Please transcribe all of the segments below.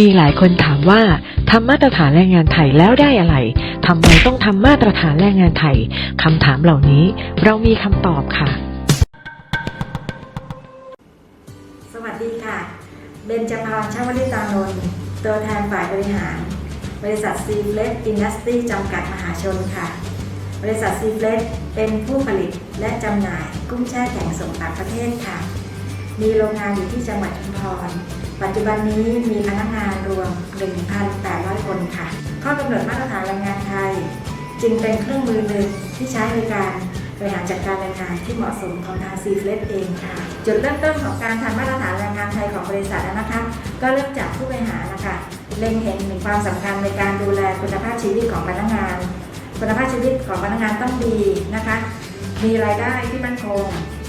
มีหลายคนถามว่าทำมาตรฐานแรงงานไทยแล้วได้อะไรทำไมต้องทำมาตรฐานแรงงานไทยคำถามเหล่านี้เรามีคำตอบค่ะ สวัสดีค่ะ เบญจพรชาวลิตานนท์ตัวแทนฝ่ายบริหาร บริษัทซีเฟลสอินดัสตรีจำกัดมหาชนค่ะ บริษัทซีเฟลสเป็นผู้ผลิตและจำหน่ายกุ้งแช่แข็งส่งต่างประเทศค่ะ มีโรงงานอยู่ที่จังหวัดชุมพร ปัจจุบันนี้มีพนักงานรวม 1,800 คนค่ะ ข้อกำหนดมาตรฐานแรงงานไทย จึงเป็นเครื่องมือหนึ่งที่ใช้ในการบริหารจัดการแรงงานที่เหมาะสมของทางซีเฟลสเองค่ะ จุดเริ่มต้นของการทำมาตรฐานแรงงานไทยของบริษัทนะคะ ก็เริ่มจากผู้บริหารนะคะเล็งเห็นถึงความสำคัญในการดูแลคุณภาพชีวิตของพนักงาน คุณภาพชีวิตของพนักงานต้องดีนะคะ มีรายได้ที่มั่นคง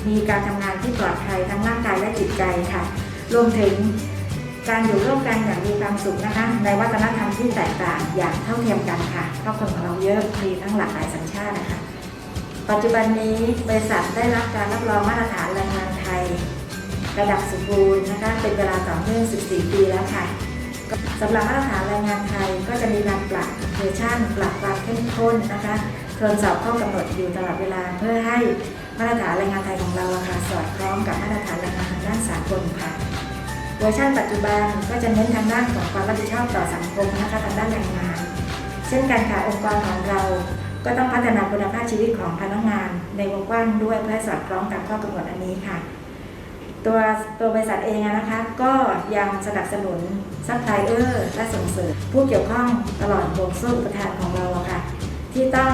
มีการทำงานที่ปลอดภัยทั้งร่างกายและจิตใจค่ะ รวมถึง การอยู่ร่วมกันอย่างมีความสุขนะคะ ในวัฒนธรรมที่แตกต่างอย่างเท่าเทียมกันค่ะครอบครัวของเราเยอะมีทั้งหลากหลายสัญชาตินะคะ ปัจจุบันนี้บริษัทได้รับการรับรองมาตรฐานแรงงานไทย ระดับสมบูรณ์นะคะเป็นเวลาต่อเนื่อง 14 ปีแล้วค่ะสำหรับมาตรฐานแรงงานไทยก็จะมีการปรับเวอร์ชันปรับความเข้มข้นนะคะทวนสอบข้อกำหนดอยู่ตลอดเวลาเพื่อให้มาตรฐานแรงงานไทยของเราค่ะสอดคล้องกับมาตรฐานแรงงานทางด้านสากลค่ะ วอร์ชันปัจจุบันก็จะเน้นทางด้านของความรับผิดชอบต่อสังคมนะคะทางด้านแรงงาน เช่นกันค่ะองค์กรของเราก็ต้องพัฒนาคุณภาพชีวิตของพนักงาน ในวงกว้างด้วยเพื่อสอดคล้องกับข้อกำหนดอันนี้ค่ะ ตัวตัวบริษัทเองนะคะก็ยังสนับสนุนซัพพลายเออร์และส่งเสริมผู้เกี่ยวข้องตลอดวงโซ่อุปทานของเราค่ะ ที่ต้อง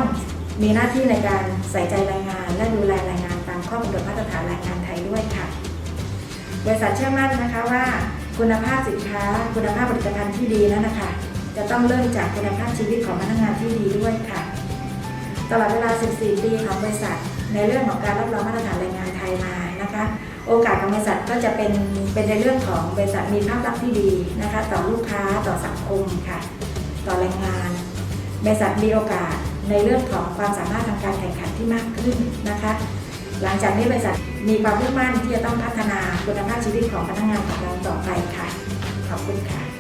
มีหน้าที่ในการใส่ใจแรงงาน และดูแลแรงงานตามข้อกำหนดมาตรฐานแรงงานไทยด้วยค่ะ บริษัทเชื่อมั่นนะคะว่าคุณภาพสินค้า คุณภาพผลิตภัณฑ์ที่ดีนั้นนะคะ จะต้องเริ่มจากคุณภาพชีวิตของพนักงานที่ดีด้วยค่ะ ตลอดเวลา 14 ปีของบริษัท ในเรื่องของการรับรองมาตรฐานแรงงานไทยมานะคะ โอกาสของบริษัทก็จะเป็นเป็นในเรื่องของบริษัทมีภาพลักษณ์ที่ดีนะคะ ต่อลูกค้าต่อสังคมค่ะ ต่อแรงงาน บริษัทมีโอกาสในเรื่องของความสามารถทางการแข่งขันที่มากขึ้นนะคะ หลังจากนี้บริษัทมีความมุ่งมั่นที่จะต้องพัฒนา คุณภาพชีวิตของพนักงานของเราต่อไปค่ะ ขอบคุณค่ะ